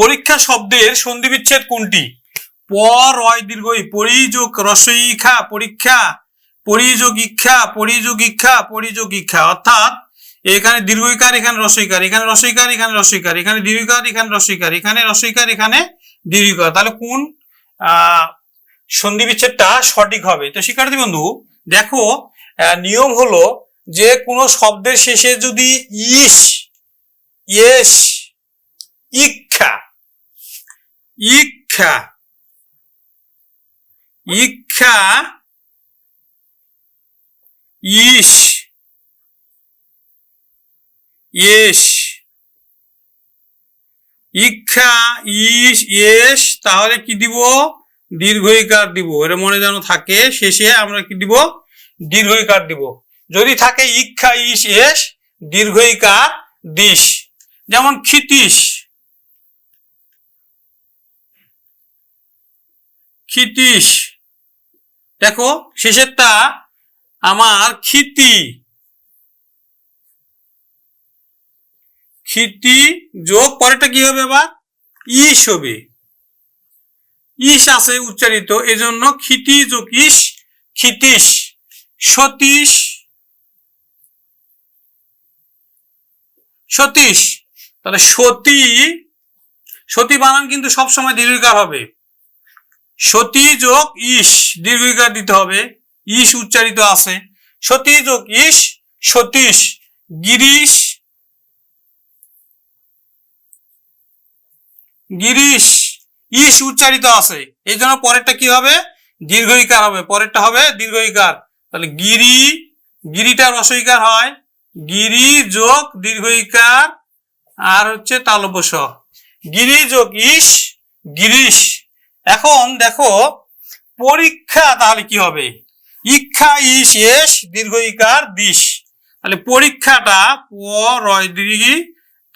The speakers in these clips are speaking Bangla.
পরীক্ষা শব্দের সন্ধি বিচ্ছেদ কোনটি পর অয় দীর্ঘই। পরিযোগ রসই খা পরীক্ষা। পরিযোগ ইক্ষা পরিযোগ ইক্ষা পরিযোগ ইক্ষা অর্থাৎ, এখানে দীর্ঘইকার, এখানে রসইকার এখানে রসইকার এখানে রসইকার এখানে দীর্ঘিকার এখানে রসইকার এখানে রসইকার এখানে দীর্ঘিকার তাহলে কোন সন্ধি বিচ্ছেদটা সঠিক হবে? তো শিক্ষার্থী বন্ধু, দেখো নিয়ম হলো যে কোনো শব্দের শেষে যদি ইস, ইয়েস ইক্ষা ইক্ষা ইক্ষা ইস ইয়েস ইক্ষা ইস ইয়েস তাহলে কি দিব? দীর্ঘইকার দিব। এটা মনে যেন থাকে, শেষে আমরা কি দিব? দীর্ঘইকার দিব। যদি থাকে ইক্ষা ইস এস দীর্ঘইকার দিস যেমন খিতিস খিতিস দেখো, শেষেরটা, আমার খিতি খিতি যোগ, পরেরটা কি হবে আবার ইস হবে। ইস আছে উচ্চারিত, এজন্য খিতি যোগ ইস খিতিস সতীশ সতীশ। তাহলে সতী সতী বানান কিন্তু সবসময় দীর্ঘিকার হবে। সতী যোগ ইস দীর্ঘিকার দিতে হবে। ইস উচ্চারিত আছে। সতী যোগ ইস সতীশ, গিরিশ গিরিশ ইস উচ্চারিত আছে। এই জন্য পরেরটা কি হবে? দীর্ঘইকার হবে। পরেরটা হবে দীর্ঘইকার তাহলে গিরি, গিরিটা রসইকার হয়। গিরি যোগ দীর্ঘইকার আর হচ্ছে তালব্য গিরি যোগ ইস গিরিশ। এখন দেখো, পরীক্ষা তাহলে কি হবে? ইক্ষা ইস এস দীর্ঘইকার দিস। তাহলে পরীক্ষাটা প রয় দীর্ঘি,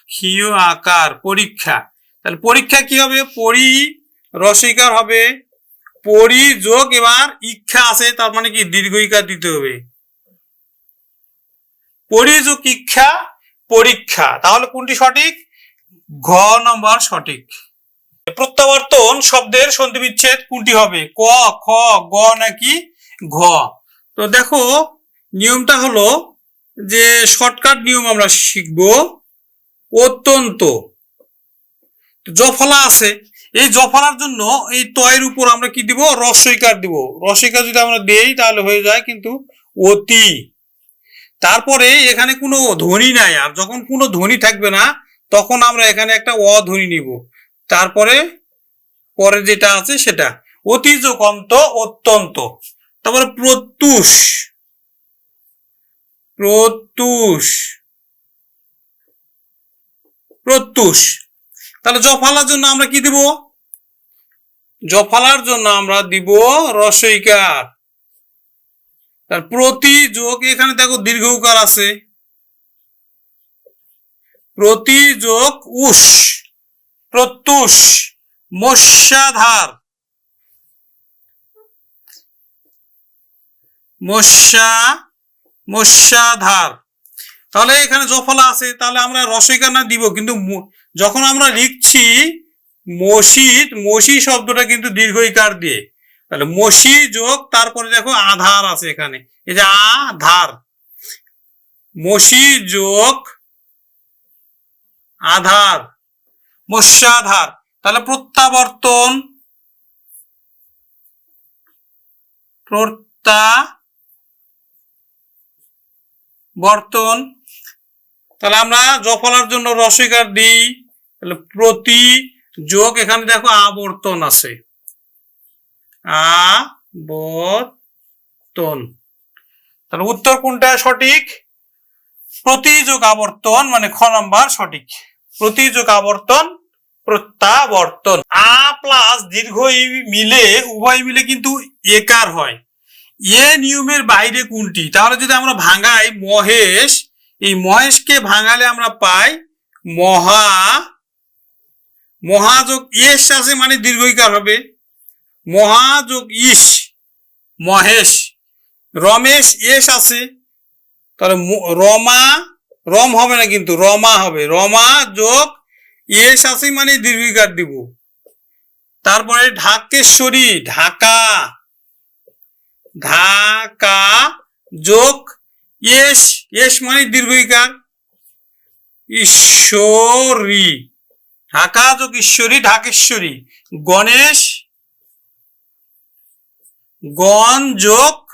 ক্ষীয় আকার, পরীক্ষা। তাহলে পরীক্ষা কি হবে? পরি রসিকার হবে। পরি যোগ এবার ইচ্ছা আছে, তার মানে কি? দীর্ঘইকার দিতে হবে। পরিযোগ ইচ্ছা পরীক্ষা। তাহলে কোনটি সঠিক? ঘ নম্বর সঠিক। প্রত্যাবর্তন শব্দের সন্ধি বিচ্ছেদ কোনটি হবে? ক, খ, গ নাকি ঘ? তো দেখো, নিয়মটা হলো যে শর্টকাট নিয়ম আমরা শিখব। অত্যন্ত। জফলা আছে। এই জফলার জন্য এই তয়ের উপর আমরা কি দিব? রসইকার দিব। রসইকার যদি আমরা দেই, তাহলে হয়ে যায় কিন্তু অতি। তারপরে এখানে কোনো ধ্বনি নাই। আর যখন কোনো ধ্বনি থাকবে না, তখন আমরা এখানে একটা অধ্বনি নিব। তারপরে পরে যেটা আছে সেটা অতিযোগ অন্ত অত্যন্ত। তারপরে প্রত্যুষ। প্রত্যুষ। প্রত্যুষ। তাহলে জফালার জন্য আমরা কি দিব? জফালার জন্য আমরা দিব রসইকার। তার প্রতি যোগ এখানে দেখো দীর্ঘ উকার আছে। প্রতি যোগ উস। প্রত্যুষ, মৎস্যাধার। মৎস্যা, মৎস্যাধার। তাহলে এখানে জফলা আছে, তাহলে আমরা রসইকার না দিব, কিন্তু যখন আমরা লিখছি মসিদ, মসি শব্দটা কিন্তু দীর্ঘইকার দিয়ে। তাহলে মসি যোগ, তারপরে দেখো আধার আছে এখানে, এই যে আধার। মসি যোগ, আধার। মৎস্যাধার। তাহলে প্রত্যাবর্তন প্রত্যা বর্তন তাহলে আমরা জফলার জন্য রসিকার দিই। তাহলে প্রতি যোগ এখানে দেখো আবর্তন আছে। আবর্তন। তাহলে উত্তর কোনটা সঠিক? প্রতিযোগ আবর্তন মানে খ নাম্বার সঠিক। প্রতিযোগ আবর্তন প্রত্যাবর্তন। আ প্লাস দীর্ঘ মিলে, উভয় মিলে কিন্তু একার হয়। এ নিয়মের বাইরে কোনটি? তাহলে যদি আমরা ভাঙাই মহেশ, এই মহেশকে ভাঙালে আমরা পাই মহা, মহাযোগ ইয়েস আছে মানে দীর্ঘইকার হবে। মহাযোগ ইস, মহেশ, রমেশ এস আছে। তাহলে রমা, রম হবে না কিন্তু, রমা হবে। রমা যোগ এস আছে মানে দীর্ঘিকার দিব। তারপরে ঢাকেশ্বরী, ঢাকা। ঢাকা যোগ এস এস মানে দীর্ঘিকার। ঈশ্বরী। ঢাকা যোগ ঈশ্বরী, ঢাকেশ্বরী। গণেশ, গণ যোগ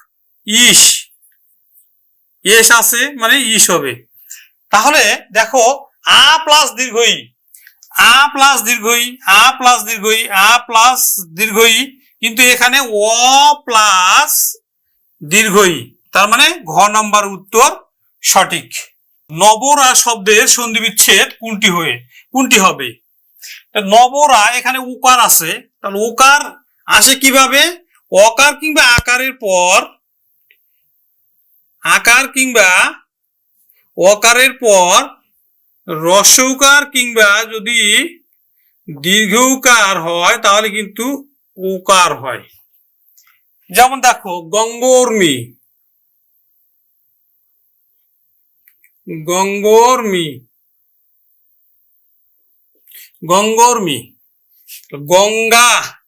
ইস। এস আছে মানে ইস হবে। তাহলে দেখো আ প্লাস দীর্ঘই। আ প্লাস দীর্ঘই, আ প্লাস দীর্ঘই, আ প্লাস দীর্ঘই, কিন্তু এখানে অ প্লাস দীর্ঘই, তার মানে ঘ নম্বর উত্তর সঠিক। নবরা শব্দের সন্ধি বিচ্ছেদ কোনটি হয়ে, কোনটি হবে? নবরা এখানে উকার আছে, তাহলে উকার আসে কীভাবে? অকার কিংবা আকারের পর, আকার কিংবা অকারের পর রসৌকার কিংবা যদি দীর্ঘৌকার হয়, তাহলে কিন্তু উকার হয়। যেমন দেখো, গঙ্গর্মী। গঙ্গর্মী। গঙ্গর্মী। গঙ্গা।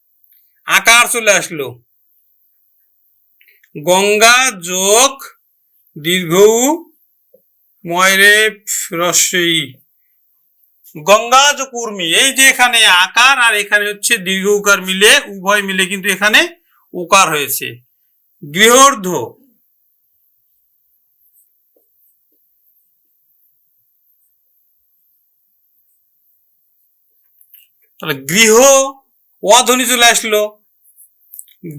আকার চলে আসলো। গঙ্গা যোগ দীর্ঘ ময়রে রস্যই গঙ্গা যোগ উর্মি এই যে এখানে আকার আর এখানে হচ্ছে দীর্ঘ উকার মিলে, উভয় মিলে কিন্তু এখানে উকার হয়েছে। গৃহর্ধ, তাহলে গৃহ অধ্বনি চলে আসলো।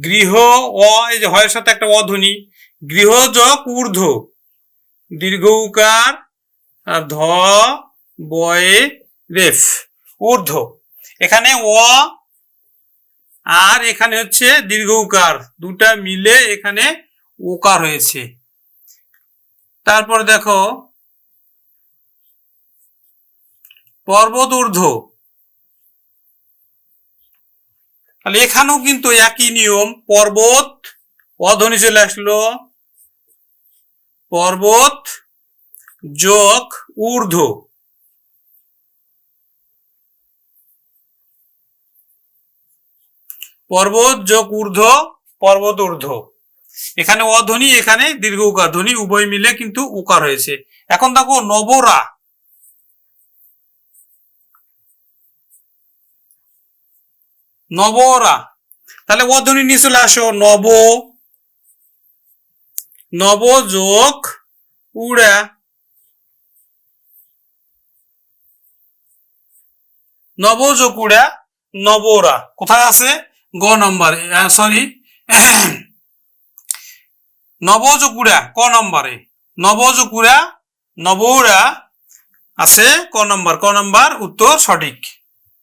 গৃহ অ, এই যে হয়ের সাথে একটা অধ্বনি গৃহ যোগ ঊর্ধ্ব দীর্ঘ উকার ধ, বয়ে, রেফ, ঊর্ধ্ব। এখানে অ আর এখানে হচ্ছে দীর্ঘ উকার দুটা মিলে এখানে উকার হয়েছে। তারপর দেখো, পর্বত ঊর্ধ্ব। তাহলে এখানেও কিন্তু একই নিয়ম, পর্বত অধ্বনি চলে আসলো পর্বত, যোগ, ঊর্ধ্ব। পর্বত, যোগ, ঊর্ধ্ব, পর্বত, ঊর্ধ্ব। এখানে অধ্বনি, এখানে দীর্ঘ উকার। ধ্বনি উভয় মিলে কিন্তু উকার হয়েছে। এখন দেখো নবরা। নবরা। তাহলে অধ্বনি নিয়ে চলে আসো। নব নব যোগ উড়া। নব যোগ উড়া, নবরা। কোথায় আছে? গ নম্বরে। সরি নবযোগুড়া ক নম্বরে? নবযোগুড়া নবৌরা আছে ক নম্বর। ক নম্বর উত্তর সঠিক।